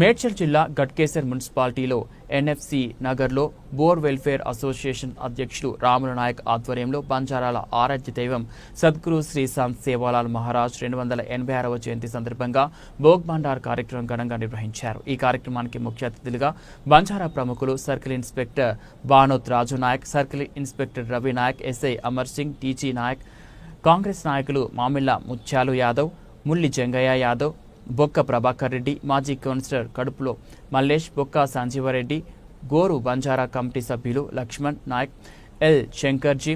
మేడ్చల్ జిల్లా గట్కేసర్ మున్సిపాలిటీలో ఎన్ఎఫ్సి నగర్లో బోర్ వెల్ఫేర్ అసోసియేషన్ అధ్యక్షులు రాముల నాయక్ ఆధ్వర్యంలో బంజారాల ఆరాధ్య దైవం సద్గురు శ్రీశాంత్ సేవాలాల్ మహారాజ్ రెండు వందల ఎనభై ఆరవ జయంతి సందర్భంగా భోగ్ భండార్ కార్యక్రమం ఘనంగా నిర్వహించారు. ఈ కార్యక్రమానికి ముఖ్య అతిథులుగా బంజారా ప్రముఖులు circle inspector Banoth Raju Nayak circle inspector Ravi Nayak SI Amar Singh TG Nayak Congress నాయకులు మామిళ్ళ ముత్యాలు యాదవ్ ముల్లి జంగయ్య యాదవ్ బొక్క ప్రభాకర్ రెడ్డి మాజీ కౌన్సిలర్ కడుపులో మల్లేష్ బొక్క సంజీవరెడ్డి గోరు బంజారా కమిటీ సభ్యులు లక్ష్మణ్ నాయక్ ఎల్ శంకర్జీ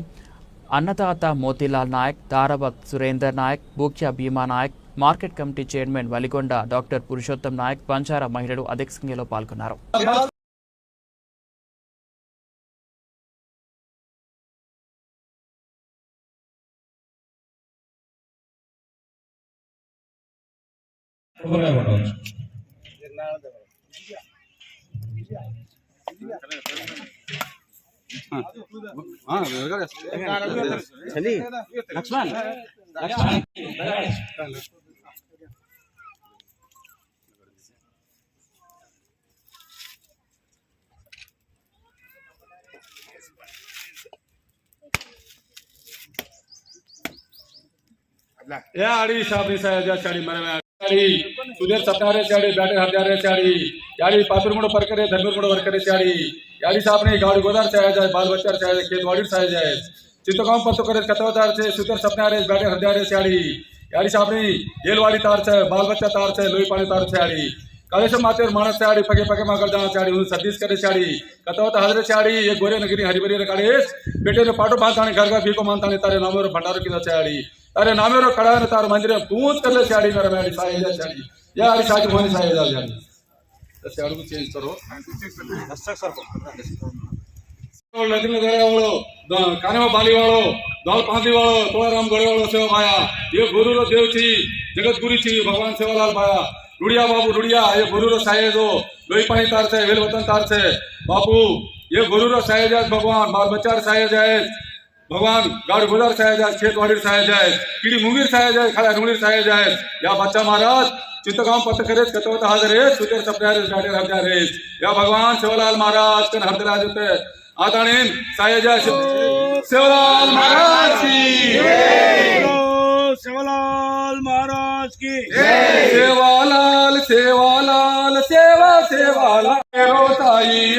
అన్నదాత Motilal Nayak Tarabath Surender Nayak Bhukya Bheema Nayak market committee chairman Valigonda doctor Purushottam Nayak Banjara మహిళలు అధిక సంఖ్యలో పాల్గొన్నారు. Ya, hari ini saya jadi ಚಾಡಿ Sudhir ಸತ್ತಾರೆ ಚಾಡಿ ಬ್ಯಾಟೆ ಹರ್ದಾರೆ ಚಾಡಿ ಯಾಡಿ ಪಾಪಿರಮುಡ ಪರ್ಕರೆ ಧರ್ಮಗುಡ ವರ್ಕರೆ ಚಾಡಿ याडी साहब ने गाड़ी गोदार से आया जाए बाल बच्चा से आया जाए खेतवाड़ी से आया जाए चित्तगांव पत्तो करे कतवदार से सुतर सपने आ रहे बैठे हरदारे से आड़ी याडी साहब ने येलवाड़ी तार से बाल बच्चा तार से लोई पानी तार से आड़ी कालेश्वर माते मानस से आड़ी पगे पगे माकर जाना चाड़ी उन सतीश करे से आड़ी कतवत हजरे से आड़ी ये गोरे नगरी हरिबरी रे काड़ेस बेटे ने पाटो बांधताने घर घर भीको मानताने तारे नामेरो भंडारो की से अरे ना मेरो तार मंदिर पूछ कर ले चाड़ी मेरा मेरी जा चाड़ी जा चेंज करो सर को काने में बाली वालो वालो गड़े वालो सेवा माया। ये गुरु रो देव छी जगत छी, भगवान सेवालाल माया। રૂડિયા બાપુ રૂડિયા એ ગુરુરો સાહેજો લોહી પાણી તાર છે વેલ વતન તાર છે ભગવાન ગાઢ जाए સહાય જાય ખેતવાડી સહાય જાય કીડી મુંગીર સહાય જાય ખાડા ડુંગળી સહાય જાય યા બચ્ચા મહારાજ चित्तगांव पथ करेस कतवत रेस सुतेर सप्तारेस या भगवान सेवालाल महाराज कन हरदराज होते आताणेन साय जाए सेवालाल महाराज की। सेवालाल महाराज की। सेवालाल सेवालाल सेवा सेवालाल ताई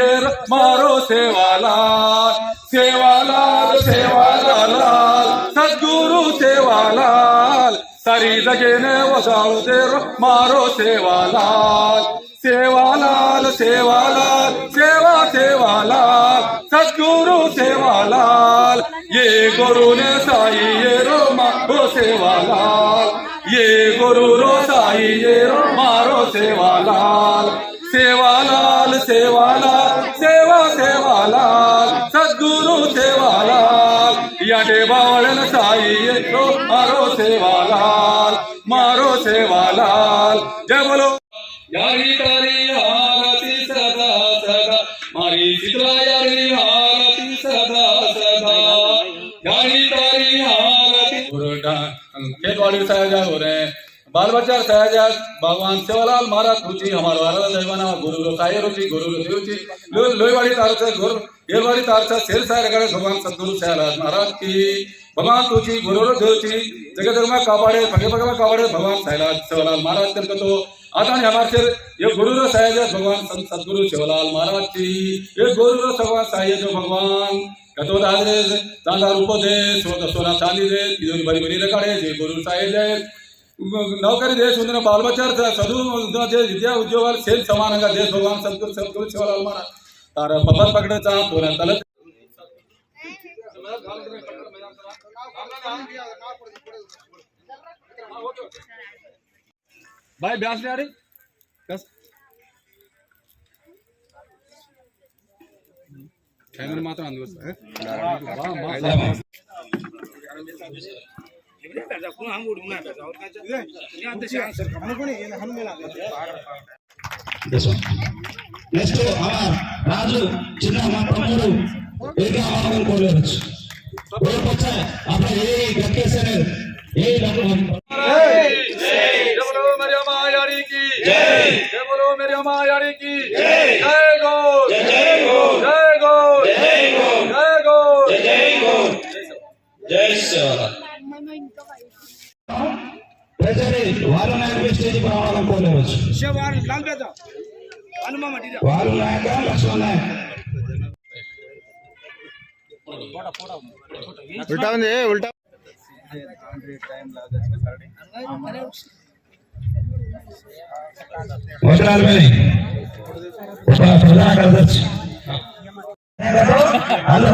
वसाळो दे र- मारो सेवालाल। सेवालाल सेवालाल, सेवा, सेवालाल, सद्गुरु सेवालाल। ये गुरु ने साई ये रो मारो सेवालाल। ये गुरु रो साई ये रो मारो सेवालाल। सेवालाल सेवालाल, सेवा, सेवालाल, सद्गुरु सेवालाल। याटे बावळन साई ये रो मारो सेवालाल। बचार कहा जाए भगवान सेवालाल महाराज रुचि हमारे वाला दहवान गुरु लोग आए रुचि गुरु लोग रुचि लो तार से गुरु येलवाड़ी तार से सेल सारे करे भगवान तो सतगुरु सेवालाल महाराज की। भगवान रुचि गुरु लोग रुचि जगह जगह में कावड़े फंगे फंगे में कावड़े भगवान सेवालाल सेवालाल महाराज तेरे तो आता नहीं हमारे सिर। ये गुरु रो सहज है, भगवान सदगुरु शिवलाल महाराज की। ये गुरु रो भगवान सहज जो भगवान कतो दादे दादा रूप दे सोना चांदी दे तीनों की बड़ी बड़ी रकड़े जी गुरु सहज है। నౌకరీ చేసి ఉందిన బాల్బచార్ చదువు విద్యా ఉద్యోగాలు సేమ్ సమానంగా దేశ భగవాన్ సంతులు సంతులు శివలాల్ మన పబ్బర్ పక్కడ తల బాయ్ బ్యాస్ డాడీ. మాత్రం అందుకోసం. నెక్స్ట్ అవర్ రాజు చిన్న మా తమ్ముడు ఏదో అవగాహన కోరవచ్చు కోరకొచ్చా అప్పుడు ఏ గట్టేశారు ఏ జై జై జై జై జై జై జై జై జై జై జై జై జై జై జై వారు లేక లక్ష్మణ ఉల్టా ఉంది ఉల్టా అందరూ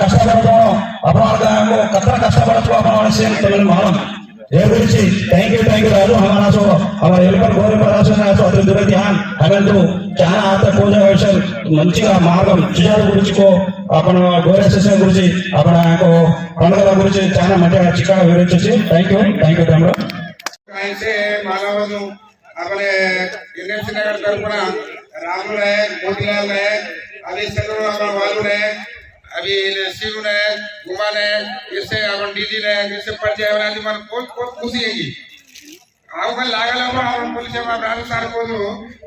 కష్టపడతాం అపరాధాము కట్ట కష్టపడతాం అపరాధం మనం ये Guruji thank you thank you Raju हमारा सो हमारे ఎలుకలు గోరి పరాశన అతని దుర ధ్యాన్ అగందు చాలా ఆత పూజ విషయం మంచిగా మార్గం చిజాల గురించి కో అప్పుడు గోరే శిశువు గురించి అప్పుడు ఆయనకు పండుగల గురించి చాలా మంచిగా చిక్కగా వివరించేసి థ్యాంక్ యూ థ్యాంక్ యూ తమ్ముడు ऐसे मानव अपने यूनिवर्सिटी नगर तरफ रामुल है मोतीलाल है अभी चंद्र वालू है अभी शिव ने गुमा ने इससे अपन डीजी ने इससे परिचय बनाती मन बहुत बहुत खुशी है आउ मैं लागल हम हम पुलिस में अपराध सार को दो।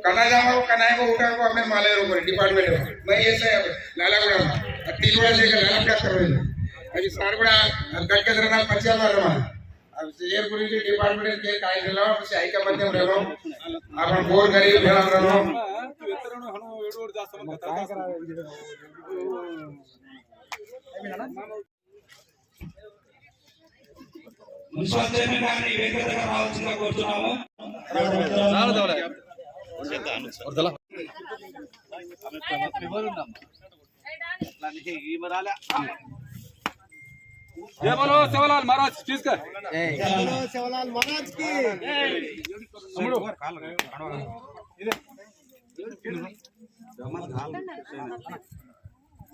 कना जाओ कनाए को उठा को हमें माले रो डिपार्टमेंट में मैं ऐसे लाला गुड़ा में तीन बड़ा लेके लाला क्या कर रहे अभी सार गुड़ा कल के तरह पच्चा मार रहा अब सीनियर पुलिस डिपार्टमेंट के काय रहा हूँ से आई का मध्यम रह रहा। हूँ अपन बोर गरीब रह रहा हूँ? మున్సిపల్ కోరుతున్నాము జయ బలో శివలాల్ మహారాజ్ తీసుకర్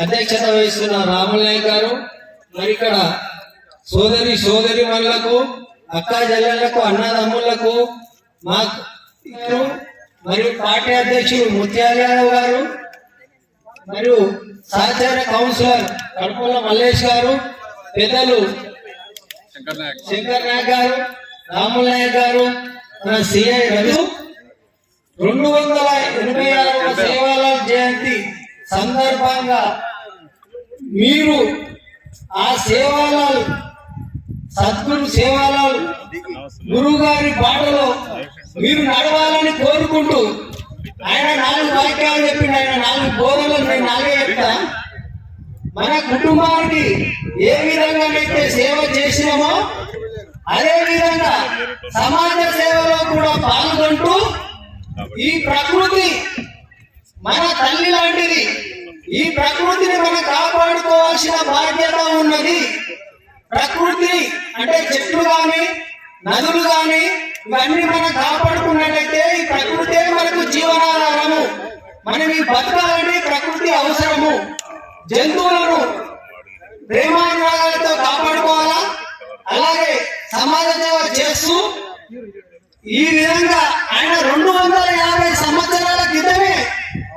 అధ్యక్షత వహిస్తున్న రాములయ్య గారు మరి ఇక్కడ సోదరి సోదరి మళ్ళకు అక్కా జల్లలకు అన్నదమ్ములకు మా మరియు పార్టీ అధ్యక్షుడు ముత్యాల గారు మరియు సహచార కౌన్సిలర్ కడుపుల మల్లేష్ గారు పెద్దలు శంకర్ నాయక్ గారు రాముల నాయక్ గారు మన సిఐ రవి రెండు వందల ఎనభై ఆరు సేవాల జయంతి సందర్భంగా మీరు ఆ సేవాలయాలు సద్గురు సేవాలయాలు గురువు గారి బాటలో మీరు నడవాలని కోరుకుంటూ ఆయన నాలుగు వాక్యాలు చెప్పిండు ఆయన నాలుగు బోధనలు నేను నాలుగే చెప్తా. మన కుటుంబానికి ఏ విధంగానైతే సేవ చేసినామో అదే విధంగా సమాజ సేవలో కూడా పాల్గొంటూ ఈ ప్రకృతి మన తల్లి లాంటిది ఈ ప్రకృతిని మనం కాపాడుకోవాల్సిన బాధ్యత ఉన్నది. ప్రకృతి అంటే చెట్లు కానీ నదులు కానీ ఇవన్నీ మనం కాపాడుకున్నట్లయితే ఈ ప్రకృతే మనకు జీవనాధారము. మనం ఈ బతకాలని ప్రకృతి అవసరము. జంతువులను ప్రేమానురాగాలతో కాపాడుకోవాలా? అలాగే సమాజ సేవ చేస్తూ ఈ విధంగా ఆయన రెండు వందల యాభై సంవత్సరాల క్రితమే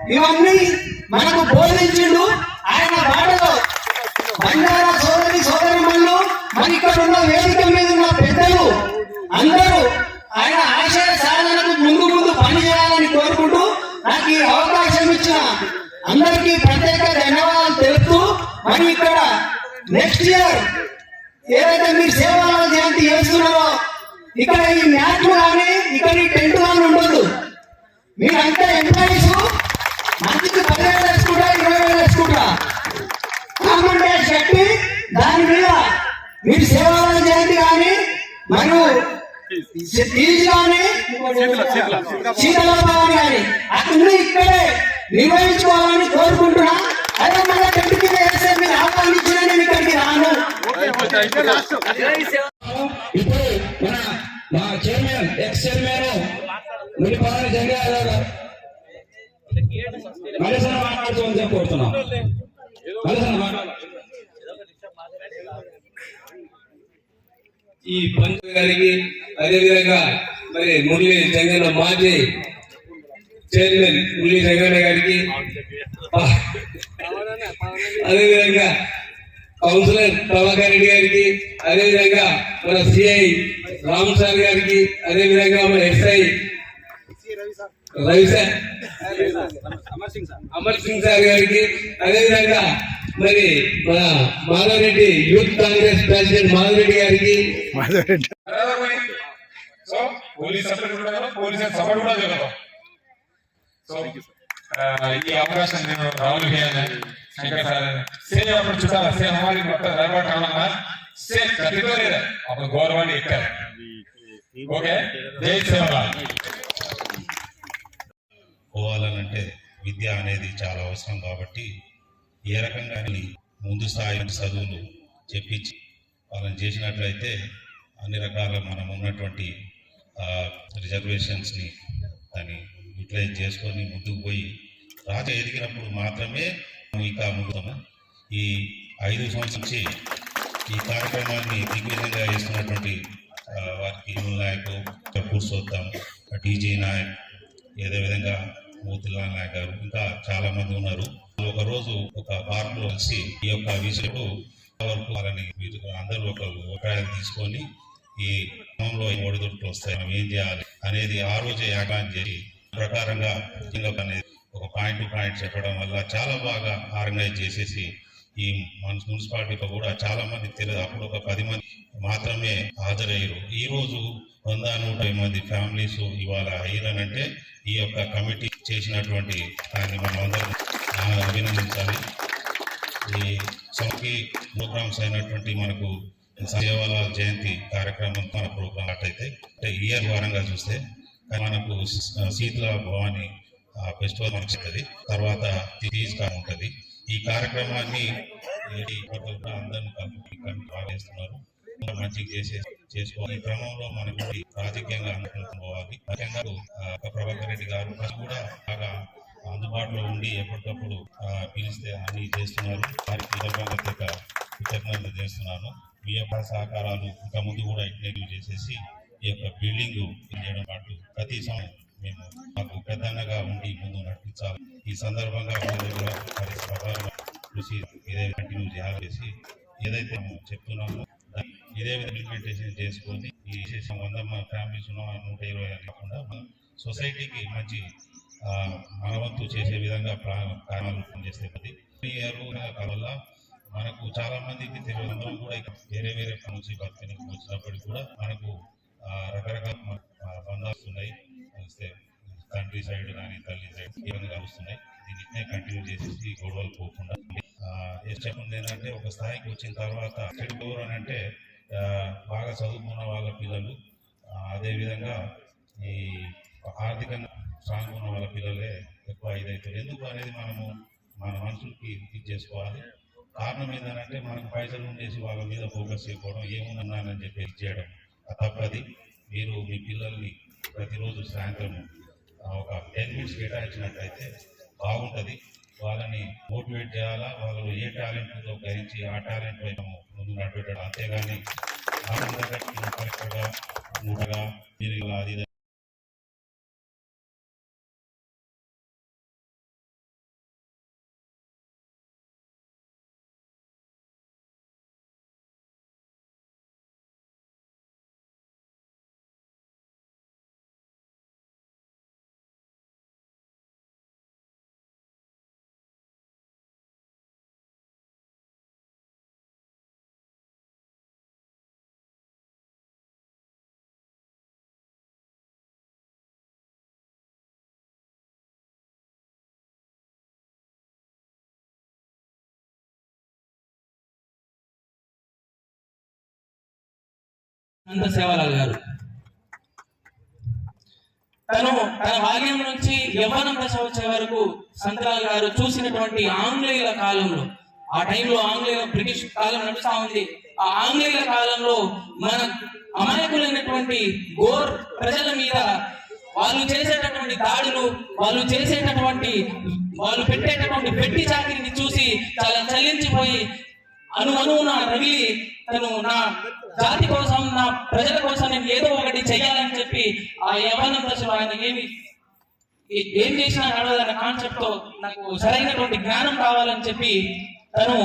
ఇవన్నీ మనకు బోధించిండు ఆయన బాటలో బంజారా సోదరి సోదరిమణులు మరి ఇక్కడ ఉన్న వేదిక మీద ఉన్న పెద్దలు అందరూ ఆయన ఆశయ సాధనకు ముందు ముందు పని చేయాలని కోరుకుంటూ నాకు ఈ అవకాశం ఇచ్చిన అందరికీ ప్రత్యేక ధన్యవాదాలు తెలుపుతూ మరి ఇక్కడ నెక్స్ట్ ఇయర్ ఏదైతే మీరు సేవల జయంతి చేస్తున్నారో ఇక్కడ ఈ మ్యాచ్ కానీ ఇక్కడ ఈ టెంట్ కానీ ఉండదు. మీరంతా ఎంప్లాయీస్ మంచికి పదివేలు వేసుకుంటా ఇరవై వేలు వేసుకుంటా కామన్ డాష్ కట్టి దాని మీద మీరు సేవల జయంతి కానీ మరియు ఫీజు కానీ శీతలోపాలని కానీ అన్ని ఇక్కడే నిర్వహించుకోవాలని కోరుకుంటున్నా. అదే మన టెంట్ కింద వేసే మీరు ఆహ్వానించిన నేను ఇక్కడికి రాను. ఇప్పుడు మన మా chairman ex chairman Munipala Jangarao గారు మలేసన మాట్లాడుతూ కోరుతున్నాం మలేసన మాట్లాడు ఈ పంచ గారికి అదేవిధంగా మరి మురళి జంగన్న మాజీ చైర్మన్ మురళి జంగన్న గారికి. అదేవిధంగా కౌన్సిలర్ ప్రభాకర్ రెడ్డి గారికి అదేవిధంగా మన సిఐ రామ్ సార్ గారికి అదేవిధంగా మన SI Ravi sir. Amar Singh sir గారికి అదేవిధంగా మరి మన మాధవరెడ్డి యూత్ కాంగ్రెస్ ప్రెసిడెంట్ మాధవరెడ్డి గారికి. సో పోలీస్ సపోర్ట్ కూడా పోలీస్ సపోర్ట్ కూడా జరుగుతాం సో uh, ఈ అవకాశం నేను రాహుల్ కావాలన్నా లేదా? గౌరవాన్ని ఎక్కారు. ఓకే జై పోవాలనంటే విద్య అనేది చాలా అవసరం కాబట్టి ఏ రకంగా ముందు స్థాయి చదువులు చెప్పించి వాళ్ళని చేసినట్లయితే అన్ని రకాల మనం ఉన్నటువంటి రిజర్వేషన్స్ని దాన్ని యూటిలైజ్ చేసుకొని ముందుకు పోయి రాజ ఎదిగినప్పుడు మాత్రమే ఇంకా ఇక ఈ ఐదు సంవత్సరం నుంచి ఈ కార్యక్రమాన్ని దిగ్విజయంగా చేస్తున్నటువంటి వారికి హిమల్ కూర్చోద్దాం పురుషోత్తం నాయక్ ఏదే విధంగా మోతిలాల్ నాయక్ గారు ఇంకా చాలా మంది ఉన్నారు. ఒకరోజు ఒక పార్క్లో కలిసి ఈ యొక్క విషయం వరకు వాళ్ళని మీరు అందరూ ఒక అభిప్రాయం తీసుకొని ఈ క్రమంలో ఈ ఒడిదుడుకులు వస్తాయి మనం ఏం చేయాలి అనేది ఆ రోజే యాగాన్ని చేసి ప్రకారంగా ఇంకా అనేది ఒక పాయింట్ టు పాయింట్ చెప్పడం వల్ల చాలా బాగా ఆర్గనైజ్ చేసేసి ఈ మన మున్సిపాలిటీలో కూడా చాలా మంది తెలియదు. అప్పుడు ఒక పది మంది మాత్రమే హాజరయ్యారు. ఈ రోజు వంద నూట మంది ఫ్యామిలీస్ ఇవాళ అయ్యారనంటే ఈ యొక్క కమిటీ చేసినటువంటి దాన్ని మనం అందరం అభినందించాలి. ఈ సౌకి ప్రోగ్రామ్స్ అయినటువంటి మనకు సేవాల జయంతి కార్యక్రమం మన ప్రోగ్రామ్ అట్టయితే అంటే ఇయర్ వారంగా చూస్తే మనకు శీతల భవాని ఫెస్టివల్ మనకు తర్వాత తీజ్ ఉంటుంది. ఈ కార్యక్రమాన్ని ఈ ఒక్కొక్క అందరిని మంచిగా చేసే చేసుకోవాలి. ఈ క్రమంలో మనకు రాజకీయంగా అనుకుంటూ పోవాలి. ముఖ్యంగా ఆ, ప్రభాకర్ రెడ్డి గారు అది కూడా బాగా అందుబాటులో ఉండి ఎప్పటికప్పుడు పిలిస్తే అన్ని చేస్తున్నారు. వారికి సందర్భంగా ప్రత్యేక కృతజ్ఞతలు చేస్తున్నాను. మీ యొక్క సహకారాలు ఇంకా ముందు కూడా ఇంటర్వ్యూ చేసేసి ఈ యొక్క బిల్డింగ్ చేయడం పాటు ప్రతి సమయం మేము మాకు పెద్దన్నగా ఉండి ముందు నడిపించాలి. ఈ సందర్భంగా వారి సహకారం కృషి ఇదే కంటిన్యూ చేయాలి ఏదైతే మేము చెప్తున్నామో ఇదే విధంగా ఇంప్లిమెంటేషన్ చేసుకొని ఈ విశేషం వంద మ- ఫ్యామిలీస్ ఉన్న నూట ఇరవై కాకుండా సొసైటీకి మంచి మనవంతు చేసే విధంగా ప్రా- పనిచేస్తే పది. ఈ వల్ల మనకు చాలా మందికి తెలియదు. కూడా వేరే వేరే నుంచి బతికి వచ్చినప్పటికీ కూడా మనకు రకరకాల మ- బంధాలు ఉన్నాయి తండ్రి సైడ్ కానీ తల్లి సైడ్ ఈ విధంగా వస్తున్నాయి దీనినే కంటిన్యూ చేసేసి గొడవలు పోకుండా. చెప్పండి ఏంటంటే ఒక స్థాయికి వచ్చిన తర్వాత చెడు అని అంటే బాగా చదువుకున్న వాళ్ళ పిల్లలు అదేవిధంగా ఈ ఆర్థికంగా స్ట్రాంగ్ ఉన్న వాళ్ళ పిల్లలే ఎక్కువ ఇదవుతారు ఎందుకు అనేది మనము మన మనుషులకి ఇది చేసుకోవాలి. కారణం ఏంటంటే మనకు పైసలు ఉండేసి వాళ్ళ మీద ఫోకస్ చేయకపోవడం ఏమున్నానని చెప్పి చేయడం. తప్పది మీరు మీ పిల్లల్ని ప్రతిరోజు సాయంత్రం ఒక టెన్ మినిట్స్ కేటాయించినట్లయితే బాగుంటుంది. వాళ్ళని మోటివేట్ చేయాలా? వాళ్ళు ఏ టాలెంట్ ఉందో గ్రహించి ఆ టాలెంట్ వైపు ముందు నడిపెట్టడం అంతేగాని కరెక్ట్గా మూడగా మీరు అది అనంత సేవలాల్ గారు తను తన బాల్యం నుంచి యవ్వనం దశ వచ్చే వరకు సంతలాల్ గారు చూసినటువంటి ఆంగ్లేయుల కాలంలో ఆ టైంలో ఆంగ్లేయుల బ్రిటిష్ కాలం నడుస్తా ఉంది. ఆ ఆంగ్లేయుల కాలంలో మన అమాయకులైనటువంటి గోర్ ప్రజల మీద వాళ్ళు చేసేటటువంటి దాడులు వాళ్ళు చేసేటటువంటి వాళ్ళు పెట్టేటటువంటి పెట్టి చాకిరిని చూసి చాలా చలించిపోయి అను అనువున రగిలి తను నా జాతి కోసం నా ప్రజల కోసం నేను ఏదో ఒకటి చెయ్యాలని చెప్పి ఆ యవన దశలో ఆయన ఏమి ఏం చేసినా నడవదన్న కాన్సెప్ట్తో నాకు సరైనటువంటి జ్ఞానం కావాలని చెప్పి తను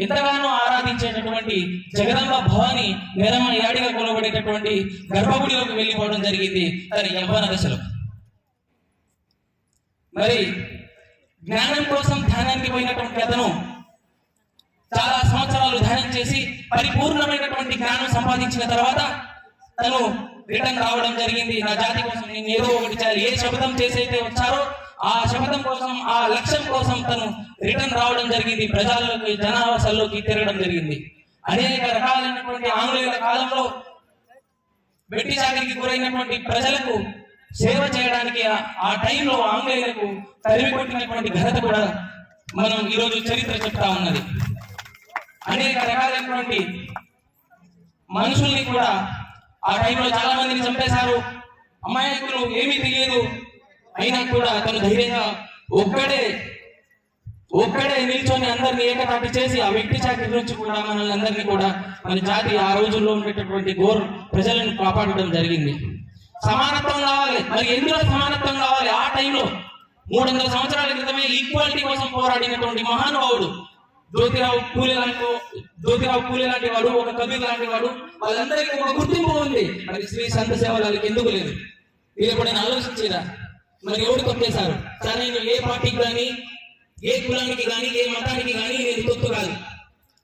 ఎంతగానో ఆరాధించేటటువంటి జగదంబ భవాని నిరమ యాడిగా కొలబడేటటువంటి గర్భగుడిలోకి వెళ్ళిపోవడం జరిగింది తన యవ్వన దశలో. మరి జ్ఞానం కోసం ధ్యానానికి పోయినటువంటి అతను చేసి పరిపూర్ణమైనటువంటి జ్ఞానం సంపాదించిన తర్వాత తను రిటర్న్ రావడం జరిగింది. నా జాతి కోసం నేను ఏదో ఒకటి చేయాలి. ఏ శపథం చేసైతే వచ్చారో ఆ శపథం కోసం ఆ లక్ష్యం కోసం తను రిటర్న్ రావడం జరిగింది. ప్రజల్లోకి జనావాసాల్లోకి తిరగడం జరిగింది. అనేక రకాలైనటువంటి ఆంగ్లేయుల కాలంలో వెట్టి చాకరికి గురైనటువంటి ప్రజలకు సేవ చేయడానికి ఆ- ఆ టైంలో ఆంగ్లేయులకు తరిమి కొట్టినటువంటి ఘనత కూడా మనం ఈరోజు చరిత్ర చెప్తా ఉన్నది. అనేక రకాలైనటువంటి మనుషుల్ని కూడా ఆ టైంలో చాలా మందిని చంపేశారు. అమాయకులు ఏమీ తెలియదు. అయినా కూడా అతను ధైర్యంగా ఒక్కడే ఒక్కడే నిల్చొని అందరిని ఏకతాటి చేసి ఆ వ్యక్తి చాకరి నుంచి కూడా మనల్ని అందరినీ కూడా మన జాతి ఆ రోజుల్లో ఉండేటటువంటి గోర్ ప్రజలను కాపాడడం జరిగింది. సమానత్వం కావాలి. మరి ఎందులో సమానత్వం కావాలి? ఆ టైంలో మూడు వందల సంవత్సరాల క్రితమే ఈక్వాలిటీ కోసం పోరాడినటువంటి మహానుభావుడు జ్యోతిరావు పూలే లాంటి జ్యోతిరావు పూలే లాంటి వాడు ఒక కబీర్ లాంటి వాడు. వాళ్ళందరికీ ఒక గుర్తింపు ఉంది. మరి శ్రీ సంత సేవలకు ఎందుకు లేదు మీరు ఎప్పుడైనా ఆలోచించారా మరి ఎవరు తొక్కేశారు? సరే నేను ఏ పార్టీకి కానీ ఏ కులానికి కానీ ఏ మతానికి కానీ నేను తొత్తు కాదు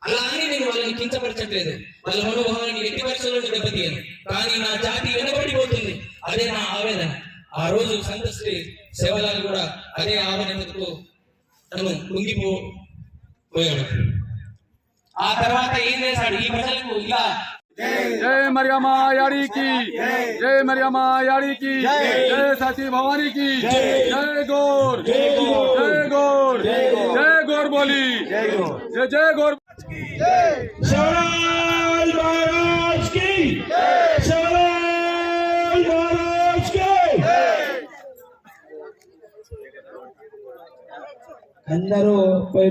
అలా అని నేను వాళ్ళని కించపరచట్లేదు. వాళ్ళ మనోభావాన్ని ఎట్టి పరిస్థితుల్లో దెబ్బతీయను. కానీ నా జాతి వెనబడిపోతుంది అదే నా ఆవేదన. ఆ రోజు సంతశ్రీ సేవలాలు కూడా అదే ఆవేదనతో తను కుంగిపో పోయాడు ఆ తర్వాత ఏం చేశాడు ఈ ప్రజలకు ఇలా जय मरियमा यारी की जय मरियमा यारी की जय सती भवानी की जय गौर जय गौर जय गौर बोली जय जय गौर शिवराज महाराज की शिवराज महाराज की అందరూ పోయి